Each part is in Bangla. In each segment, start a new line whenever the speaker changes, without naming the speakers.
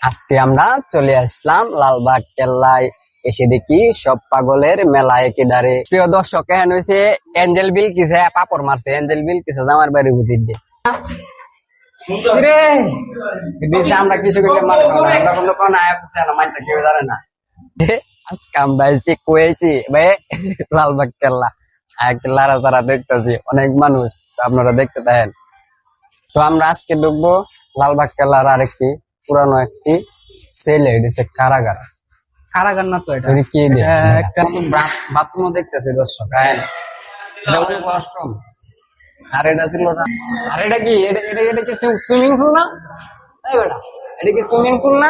আজকে আমরা চলে আসলাম লালবাগ কেল্লায়। এসে দেখি সব পাগলের মেলায় একেদারে প্রিয় দর্শক, এখানে হয়েছে এঞ্জেল বিল কিসে? পাপড় মারছে। এঞ্জেল বিল কিসে? আমার বাড়ি বুঝিয়ে দিয়ে। কিছু কয়েছি, ভাই, লালবাগ কেল্লা। অনেক মানুষ আপনারা দেখতে থাকেন। তো আমরা আজকে ঢুকবো লালবাগ কেল্লার আরেকটি পুরানো একটি সেলে দিছে কারাগার।
কারাগার না তো এটা?
কি একটা বাথরুমও দেখতেছে দর্শক হ্যাঁ। এটা ওয়াশরুম আর এটা ছিল না আর এটা কি? এটা এটা এটা কি সুইমিং পুল না? এই বেটা এটা কি সুইমিং পুল না?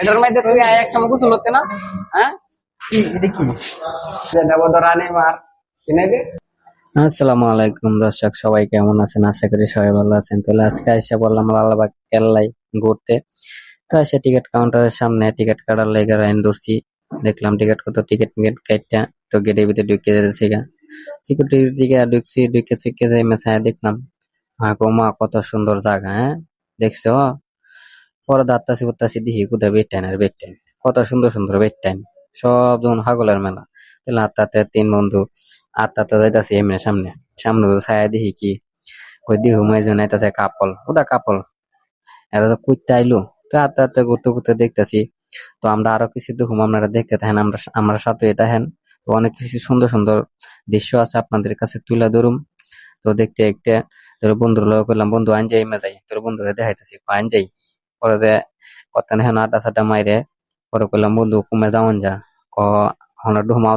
এটার মধ্যে তুই এক সময় গোসল হতে না? হ্যাঁ?
কি? এটা কি?
যেটা বোধ রানী মার দে
আসসালামু আলাইকুম দর্শক সবাই কেমন আছেন? আশা করি সবাই ভালো আছেন। তাহলে আজকে এসে বললাম লালবাগ কেল্লাই। ঘুরতে। তো এসে টিকিট কাউন্টারের সামনে টিকিট কাটার লেগে লাইন ধরছি। দেখলাম টিকিট কত টিকিট মিকিট কাটটা তো গেটের ভিতরে ঢুকে যেতেছে গা। সিকিউরিটির দিকে ঢুকছি, ঢুকে চিকে যাই মেসায় দেখলাম। হ্যাঁ গো মা, কত সুন্দর জায়গা হ্যাঁ? দেখছ? পরে দাঁতাছি করতাছি দেখি কোথায় বেড টাইন আর বেড টাইন কত সুন্দর সুন্দর বেড টাইন সব যখন হাগলের মেলা। তাহলে আত্মা আত্মা তিন বন্ধু আত্মা আত্মা যাইতাছি এমনি সামনে। সামনে তো ছায়া দেখি কি। ওই দিহু মাইজন আইতাছে কাপল। ওদা কাপল? এরা তো কুইতে আইলো। তো আত্মা আত্মা ঘুরতে ঘুরতে দেখতেছি। তো আমরা আরও কিছু দেখুম আপনারা দেখতে থাকেন আমরা আমরা সাথে থাকেন। তো অনেক কিছু সুন্দর সুন্দর দৃশ্য আছে আপনাদের কাছে তুলে ধরুম। তো দেখতে দেখতে তোর বন্ধুর লোক করলাম বন্ধু আইন যাই যাই তোর বন্ধুরে দেখাইতেছি আইন যাই। পরে দে কত না হেন আটা সাটা মাইরে পরে করলাম বন্ধু কমে যাওয়ান যা। ক হনার ঢুমাও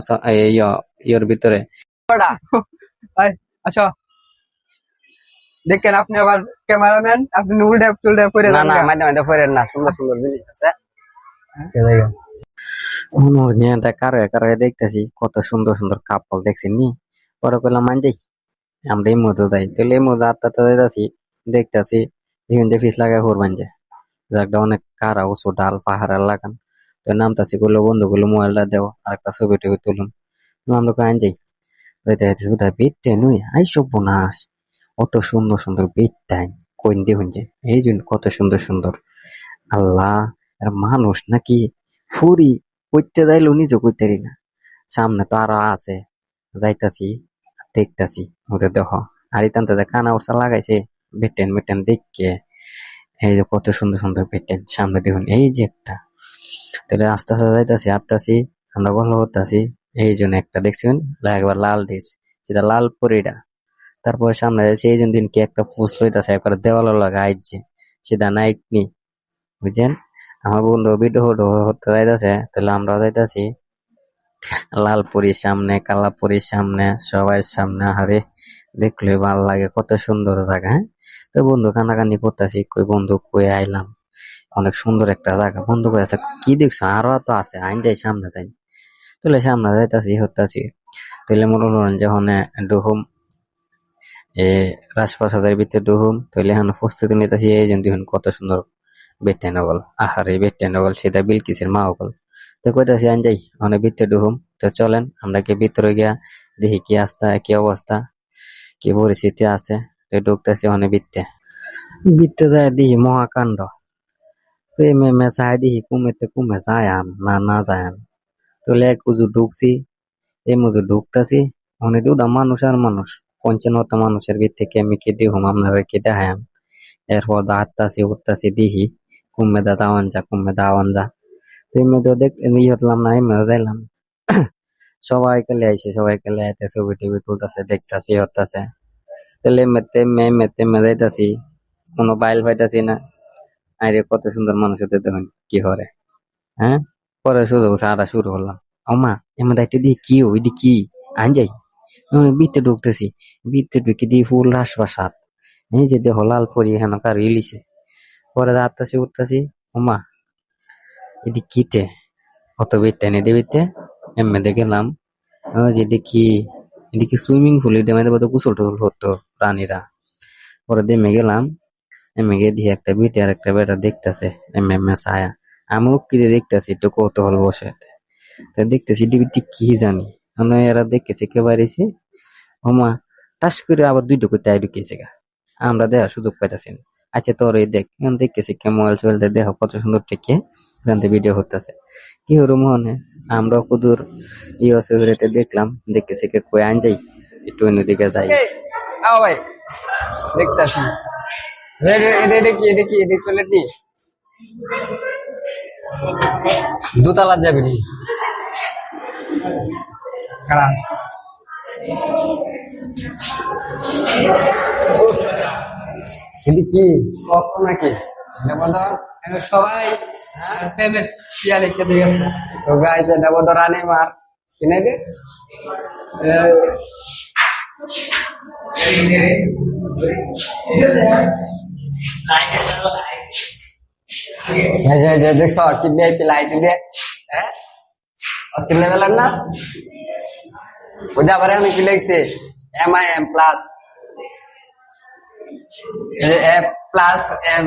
ইয়র ভিতরে।
আচ্ছা দেখেন আপনি আবার ক্যামেরাম্যান আপনি উল্টে চুলটে পরে
না
যান
না
গা।
মাঝে মাঝে ফেরেন না সুন্দর সুন্দর জিনিস আছে।
অনুর নিয়ে দেখ কারে কারে দেখতেছি কত সুন্দর সুন্দর কাপল দেখছি নি। পরে করলাম মান যাই আমরা এই মতো যাই। তাহলে এই মতো আত্মা আত্মা যাইতাছি দেখতেছি এখন যে ফিস লাগাই হরবান যে জায়গাটা অনেক কারা উঁচু ডাল লাগান। তো নামতাছি গুলো বন্ধু গুলো মোবাইলটা দেও আর একটা ছবি টবি তুলুন আমরা আইন যাই যাইতে নুই আই সব অত সুন্দর সুন্দর টাইম কইন দেখুন যে, এই জন্য কত সুন্দর সুন্দর। আল্লাহ আর মানুষ নাকি ফুরি কইতে যাইলো নিজে কইতারি না। সামনে তো আরও আছে, যাইতাছি, দেখতাছি, ওদের দেখ আর ইতান্তে কানা উড়সা লাগাইছে, বেটেন বেটেন দেখকে এই যে কত সুন্দর সুন্দর বেটেন, সামনে দেখুন, এই যে একটা। তাহলে আস্তে আস্তে যাইতাছি আটতাছি আমরা গল্প করতাছি। এই জন্য একটা দেখছেন একবার লাল ডিস সেটা লাল পরিটা তারপরে সামনে যাচ্ছে এই জন্য দিন কি একটা ফুস লইতাছে, একবার দেওয়াল লাগা আইছে। সেটা নাইক নি, বুঝছেন? আমার বন্ধু ভিডিও হতে যাইতাছে, তাহলে আমরাও যাইতাছি। লালপুরীর সামনে, কালাপুরীর সামনে, সবাই সামনে হারে দেখলে ভালো লাগে, কত সুন্দর জায়গা হ্যাঁ? তো বন্ধু কানাকানি করতেছি, কই বন্ধু, কই আইলাম? অনেক সুন্দর একটা জায়গা। বন্ধু, কই আছে কি দেখছ? আরও তো আছে, আইন যাই সামনে যাই। তাহলে সামনে যাইতাছি হতাছি তাহলে মনে হলেন যখন ডুহুম রাজপ্রাসাদের ভিতরে ডুহুম তাহলে এখন প্রস্তুতি নিতেছি এই জন্য দেখুন কত সুন্দর বেটে নগল আহার, এই আহারে বেটেনগল সেটা বিলকিসের মা ওগল তো কইতাছি আন যাই অনেক ভিতরে ডুহুম তো চলেন, আমরা কি ভিতরে গিয়া দেখি কি আস্তা কি অবস্থা, কি পরিস্থিতি আছে। তো ঢুকতেছি অনেক ভিত্তে ভিত্তে যায় দেখি মহাকাণ্ড। তো এই মেমে চাই দেখি কুমেতে কুমে যায় আন, না না যায় আন। তাহলে এক উজু ঢুকছি, এই মুজু ঢুকতাছি, অনেক দুদা মানুষ আর মানুষ। পঞ্চান্ন মানুষের ভিত্তে কে আমি কি দেখুম আপনারা কি দেখায়াম এরপর দাঁড়তাছি উঠতাছি দেখি কুম্মে দা দাওয়ান যা কুম্মে দাওয়ান যা তো এমনি তো দেখ ইয়ে হতলাম না এমনি যাইলাম সবাই কালে আইছে, সবাই কালে আইতে, ছবি টবি তুলতেছে, দেখতাছি হতাছে তাহলে মেতে মে মেতে মে যাইতাছি। কোনো বাইল পাইতাছি না। আরে কত সুন্দর মানুষ হতে দেখুন, কি হরে। হ্যাঁ? পরে শুরু সারা শুরু করলাম। আমা এমন একটা দিয়ে কি ওইটি কি? আন যাই বিতে ঢুকতেছি। বিতে ঢুকে দিয়ে ফুল রাসপ্রাসাদ এই যে দেহ লাল পরি হেন কার ইলিছে পরে যাত্তাছি উঠতাছি, ওমা, এটি কিতে? অত বেটটা নেই দেবিতে এমনি গেলাম। যে দেখি, এদিকে সুইমিং পুল এটা মধ্যে কত গোসল টোসল হতো প্রাণীরা। পরে দেমে গেলাম। এমে গিয়ে দিয়ে একটা বিটে আর একটা বেটা দেখতেছে। এমে এমে ছায়া। আমিও কিরে দেখতেছি একটু কৌতূহল বসে। তা দেখতেছি ডিবিটি কি জানি? মানে এরা দেখেছে কে বাড়িছে ওমা, টাস করে আবার দুইটা করতে আই ঢুকিয়েছে গা। আমরা দেওয়ার সুযোগ পাইতেছি আচ্ছা তোর এই দেখ, এখন দেখতেছি কে মোবাইল চলতে দেখো কত সুন্দর টেকে এখান থেকে ভিডিও হতেছে কি হলো মনে আমরা কুদুর ইয়ে সেগুলিতে দেখলাম, দেখতেছি কে কই, আন যাই, একটু অন্যদিকে যাই।
আও ভাই, দেখতাছি। এটা যাবি নি কারণ এটা কি কখন নাকি এটা বন্ধ
এখন সবাই প্রেমের পিয়া লিখে দিয়ে গেছে
তো গাইস এটা বন্ধ রানী মার কিনে দে দেখছ কি ভিআইপি লাইট দিয়ে হ্যাঁ অস্থির লেভেলের না ওইটা আবার এখন কি লিখছে? M I M plus A plus M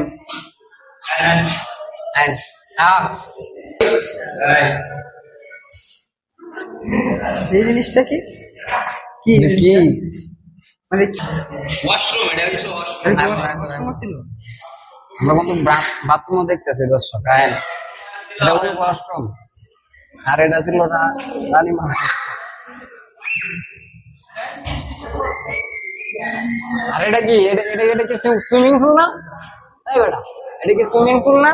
এই জিনিসটা কি? কি?
কি?
মানে
ওয়াশরুম এটা হচ্ছে ওয়াশরুম
এটা। সমস্যা ছিল?
আমরা কিন্তু বাথরুমও দেখতেছি দর্শক। হ্যাঁ। এটা ওয়াশরুম আর এটা ছিল রানী আর এটা কি? এটা এটা এটা কি সুইমিং পুল না? তাই বেটা এটা কি সুইমিং পুল না?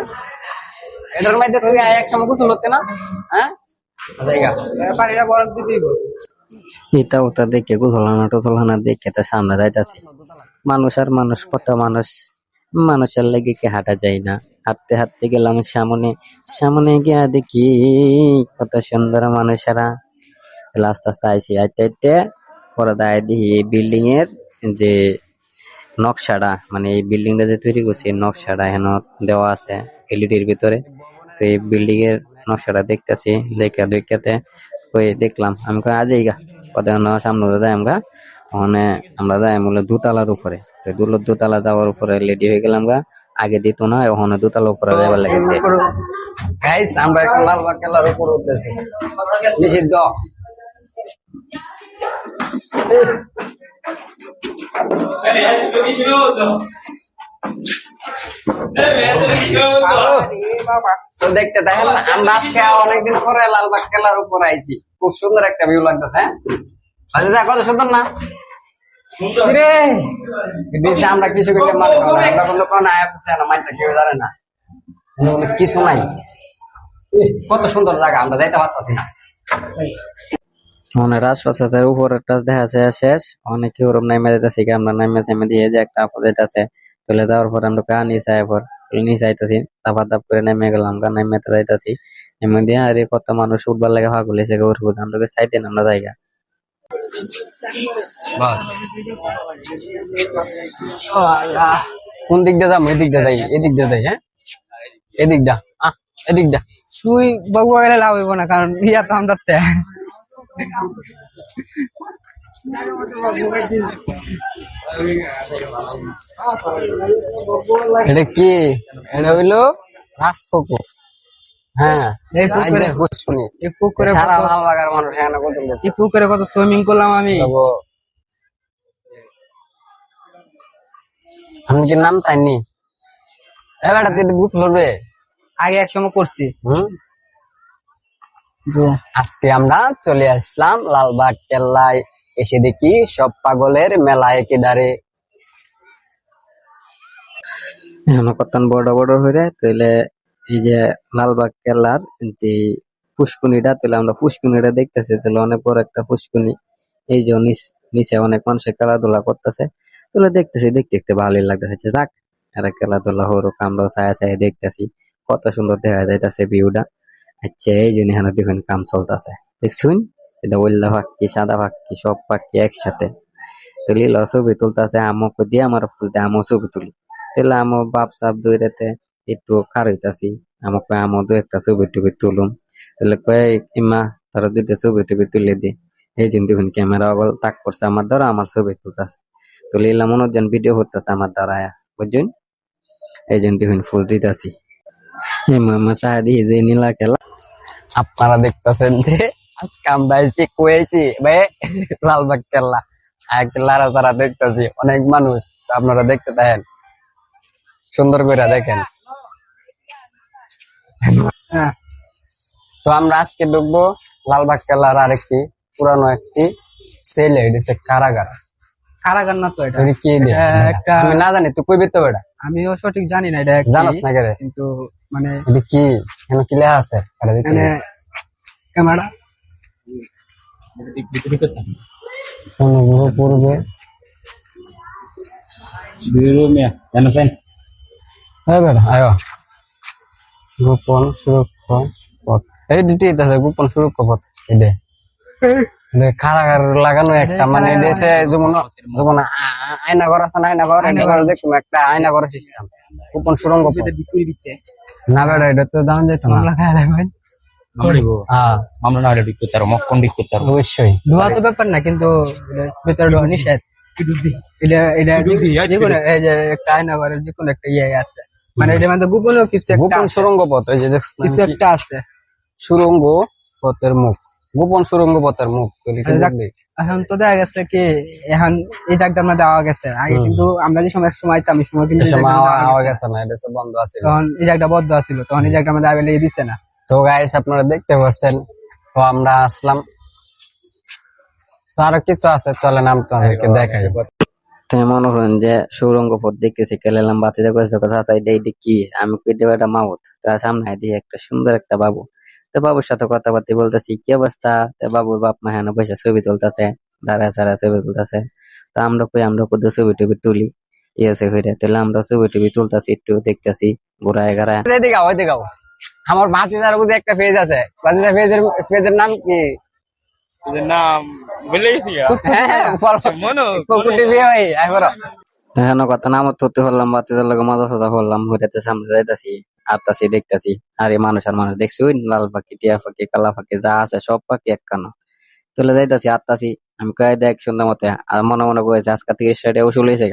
এটার মধ্যে তুই এক সময় গোসল হতে না? হ্যাঁ? জায়গা
এটা পানিটা বরফ দিতেই
এটা ওটা দেখে গুছলানা টুছলানা দেখে তো সামনে যাইতাছি। মানুষ আর মানুষ কত মানুষ? মানুষের লেগে কি হাঁটা যায় না? হাঁটতে হাঁটতে গেলাম সামনে। সামনে গিয়া দেখি কত সুন্দর মানুষেরা। আস্তে আস্তে আইসি আইতে আইতে পরে দায় দেখি এই বিল্ডিং এর যে নকশাটা মানে এই বিল্ডিংটা যে তৈরি করছে নকশাটা এখানে দেওয়া আছে এলইডির ভিতরে। তো এই বিল্ডিং এর নকশাটা দেখতেছি, দেখা দেখাতে ওই দেখলাম, আমি আজই গা পদে সামনে যাই আমরা ওখানে আমরা যাই মূল দুতলার উপরে। তো দুলো, দুতলা যাওয়ার উপরে রেডি হয়ে গেলাম গা, আগে দিত না, ওখানে দুতলার উপরে যাবার লেগেছে
গাইস আমরা এখন উপর উঠতেছি। নিষিদ্ধ। দেখতে দেখেন অনেকদিন পরে লালবাগ কেল্লার উপর আইছি। খুব সুন্দর একটা ভিউ লাগতেছে হ্যাঁ? কত সুন্দর না? আমরা কিছু কেউ জানে না। কিছু নাই। কত সুন্দর জায়গা, আমরা যাইতে পারতাছি না।
মানে রাজপ্রাসাদের উপরেরটা দেখা যায় শেষ। অনেকে ওরম নাইমে যাইতেছি আমরা নাইমে চাইমে দিয়ে যে একটা আপদ যাইতেছে তুলে দেওয়ার পর আমরা কা নিয়ে যাই পর নিয়ে যাইতেছি দাবা দাপ করে নেমে গেলাম গা নেমে যাইতেছি। নেমে দিয়ে আরে কত মানুষ উঠবার লাগে ভাগুল এসে উঠবো আমরা সাইডে আমরা জায়গা।
বাস। কোন দিক দিয়ে যাব এদিক দিয়ে যাই এদিক দিয়ে যাই হ্যাঁ? এদিক দা এদিক দা
তুই বাবু গেলে লাভ হইব না কারণ ইয়া তো আমরা তে।
এটা কি? এটা হইল রাজপুকুর। হ্যাঁ রাজ্যের।
এই পুকুরে
সারা
কত-
লালবাগের মানুষ এখানে
এই পুকুরে কত সুইমিং করলাম আমি।
তবু আমি কি নাম তাইনি? এবারটা তুই বুঝ করবে
আগে এক সময় করছি।
হুম? আজকে আমরা চলে আসলাম লালবাগ কেল্লায়। এসে দেখি সব পাগলের মেলা একে দাঁড়ে
এখন কত বড় বড় হয়ে তাহলে এই যে লালবাগ কেল্লার যে পুষ্কুনিটা তাহলে আমরা পুষ্কুনিটা দেখতেছি তাহলে অনেক বড় একটা পুষ্কুনি। এই যে নিচ- অনেক মানুষ খেলাধুলা করতেছে। তাহলে দেখতেছি দেখতে দেখতে ভালোই লাগতেছে। যাক এরা খেলাধুলা হোক আমরা ছায়া ছায়া দেখতেছি। কত সুন্দর দেখা যাইতেছে ভিউটা। আচ্ছা এই জন্য এখানে দেখুন কাম চলতেছে। দেখছুন? এটা ওল্লা পাখি সাদা পাখি সব পাখি একসাথে। তো লীলা ছবি তুলতেছে আমকে দিয়ে আমার ফুল দিয়ে আমও ছবি তুলি। তাহলে আমো বাপ সাপ দৌড়াতে একটু খার হইতাছি। আমাকে আমো দু একটা ছবি টুবি তুলুম। তাহলে কয়ে, ইমা, তোরা দুইটা ছবি টুবি তুলে দি। এই জন্য দেখুন ক্যামেরা অগল তাক করছে আমার দ্বারা, আমার ছবি তুলতেছে। তো লীলা মনোজন ভিডিও করতেছে আমার দ্বারা বুঝছেন? এই জন্য দেখুন ফুল দিতেছি। মামা সাহাদি যে নীলা খেলা।
আপনারা দেখতেছেন যে আজকে আমরা এসে কুয়েছি ভাই লালবাগ কেল্লা। এক লারা তারা দেখতেছি অনেক মানুষ আপনারা দেখতে থাকেন। সুন্দর করে দেখেন।
হ্যাঁ।
তো আমরা আজকে ঢুকবো লালবাগ কেল্লার আরেকটি পুরানো একটি সেল এডিছে কারাগার।
কারাগার না তো এটা?
এটা কি
একটা-
আমি না জানি তুই কইবি তো এটা?
আমিও সঠিক জানি না এটা
জানাস না
কিন্তু মানে
এটা কি? কেন কি লেখা আছে?
এখানে ক্যামেরা।
অনুগ্রহ আয়ো। গোপন সুরক্ষা পথ এই দুটি গোপন সুরক্ষা পথ এটা কারাগার লাগানো একটা মানে দেশে যেমন যেমন আ- আ- আয়না ঘর আছে না আয়না ঘর এটা ঘর যে কোনো একটা আয়না ঘর সিস্টেম গোপন সুরঙ্গ পথ? এটা তো দাম যেত না?
খায় না ভাই।
হ্যাঁ।
আমরা করতে করতে
অবশ্যই।
ধোয়া তো ব্যাপার না কিন্তু ভিতরে ঢোকা নিষেধ। এটা এটা যে- যে কোনো এই যে একটা আয়না ঘরের যে কোনো একটা ইয়ে আছে। মানে কিছু একটা
গোপন সুরঙ্গ পথ ওই যে দেখছ
কিছু একটা আছে।
সুরঙ্গ পথের মুখ। গোপন সুরঙ্গ পথের মুখ?
এখন তো দেখা গেছে কি এখন এই জায়গাটা মধ্যে দেওয়া গেছে। আগে কিন্তু আমরা যে সময় এক সময় আইতাম এই সময় কিন্তু জায়গাটা গেছে।
না এটা সব বন্ধ আছে।
তখন এই জায়গাটা বন্ধ আছিল তখন এই জায়গাটার মধ্যে আবেলে দিছে না।
তো গাইস আপনারা দেখতে পাচ্ছেন তো আমরা আসলাম। তো আরও কিছু আছে চলেন আমি তোমাদেরকে দেখাই।
তো মনে করেন যে সৌরঙ্গ পথ দেখতেছি কেলাম বাতিতে কইছে কথা আচ্ছা এটা কি? আমি কই দেবো একটা মাউথ। তার সামনে দিয়ে একটা সুন্দর একটা বাবু। তো বাবুর সাথে কথাবার্তা বলতেছি কি অবস্থা? তো বাবুর বাপ মা হ্যাঁ বসে ছবি তুলতেছে দাঁড়ায় সারা ছবি তুলতেছে। তো আমরা কই আমরা কত ছবি টবি তুলি ইয়েছে হইরে। তাহলে আমরা ছবি টবি তুলতেছি একটু দেখতেছি ঘুরায় ঘুরায়।
এদিকে আও আমার ভাতিজার বুঝে একটা পেজ আছে। ভাতিজা পেজের পেজের নাম কি? হ্যাঁ হ্যাঁ।
এখন কথা নাম ধরতে হলাম বাচ্চাদের লগে মজা সজা হলাম হইরাতে সামনে যাইতাছি। আটতাছি দেখতাছি আরে মানুষ আর মানুষ, দেখছি ওই লাল পাখি, টিয়া পাখি, কালা পাখি, যা আছে সব পাখি এক কানো। তুলে যাইতাছি আটতাছি আমি কয়ে দেখ সুন্দর মতে, আর মনে মনে কয়েছে আজকে তিরিশ সাইডে ওষুধ হয়েছে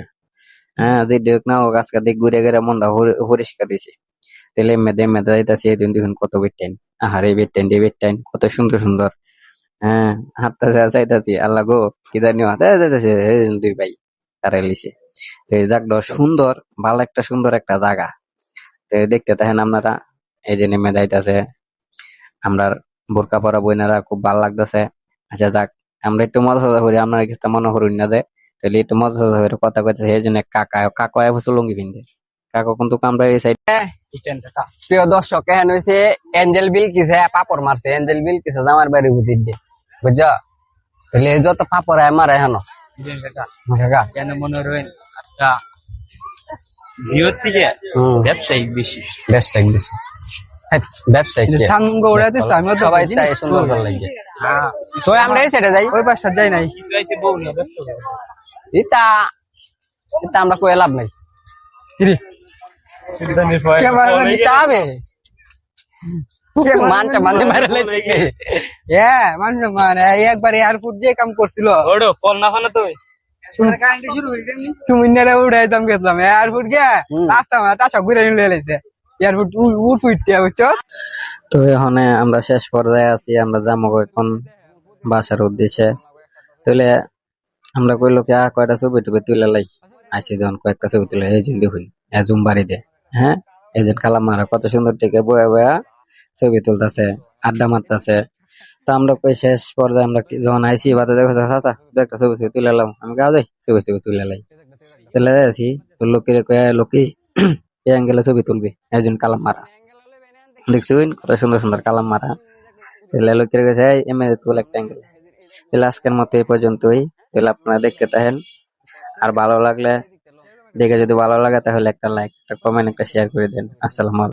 হ্যাঁ যে দেখ না হোক, আজকে দিক ঘুরে ঘুরে মনটা পরিষ্কার দিছি। তেলে মেদে মেদে যাইতাছি এই দিন দেখুন কত বেটেন আহারে বেটেন ডে বেটেন কত সুন্দর সুন্দর। হ্যাঁ হাঁটতাছে আর যাইতাছি আল্লাহ গো, কি জানি হাতে যাইতাছে দুই ভাই তারা লিছে। তো এই সুন্দর, ভালো একটা সুন্দর একটা জায়গা। তো দেখতে থাকেন আপনারা এই যে নেমে যাইতেছে। আমরা বোরকা পরা বইনারা খুব ভালো লাগতেছে। আচ্ছা যাক আমরা একটু মজা সজা করি আপনার কিছু মনে করুন না যে। তাহলে একটু মজা সজা করে কথা কইতেছে এই জন্য কাকা কাকা এবছর লুঙ্গি পিনতে কাকা কিন্তু আমরা এই সাইড
প্রিয় দর্শক এখানে হয়েছে এঞ্জেল বিল কিসে পাপড় মারছে এঞ্জেল বিল কিসে আমার বাড়ি বুঝি দিয়ে বুঝছ? তাহলে যত পাপড় আমার এখানো। কাকা।
কেন মনে রয়েন আজকা থেকে ব্যবসায়িক বেশি
ব্যবসায়িক বেশি হ্যাঁ, ব্যবসায়িক কি?
চাঙ্গ উড়াইতেছে আমিও তো
সবাই তাই সুন্দর লাগে।
হ্যাঁ।
তো আমরা এই সাইডে যাই।
ওই পাশটা যাই নাই।
ইতা ইতা আমরা কই লাভ নাই।
ক্যামেরা
ইতা হবে মানছে মানতে মারে
হ্যাঁ মানুষ মানে একবার এয়ারপোর্ট যে কাম করছিল।
ফল না খানা
গেছিলাম এয়ারপোর্ট গিয়ে
হুম।
রাস্তা আমার টাসা ঘুরে নিয়ে লাইছে। এয়ারপোর্ট উঠ উঠতে বুঝছ
তো এখানে আমরা শেষ পর্যায়ে আছি আমরা যাব এখন বাসার উদ্দেশ্যে। তাহলে আমরা কইলো কি কয়টা ছবি টবি তুলে লাই? আইসি যখন কয়েকটা ছবি তুলে এই জন্য দেখুন জুম বাড়ি দে হ্যাঁ মারা কত সুন্দর থেকে বয়া বয়া ছবি তুলতেছে আড্ডা মারতেছে। তো আমরা কই শেষ পর্যায়ে আমরা যখন আইসি বাতে দেখো চাচা একটা ছবি ছবি তুলে লাম আমি গাও যাই ছবি ছবি তুলে লাই। তুলে যাইছি তো লোকের কয়ে লোকি এই অ্যাঙ্গেলে ছবি তুলবি, একজন কালাম মারা। দেখছি ওই কত সুন্দর সুন্দর কালাম মারা। তাহলে লোকের কাছে এমএ তুল একটা অ্যাঙ্গেল তাহলে আজকের মতো এই পর্যন্তই। তাহলে আপনারা দেখতে থাকেন। আর ভালো লাগলে, দেখে যদি ভালো লাগে, তাহলে একটা লাইক একটা কমেন্ট একটা শেয়ার করে দেন। আসসালামু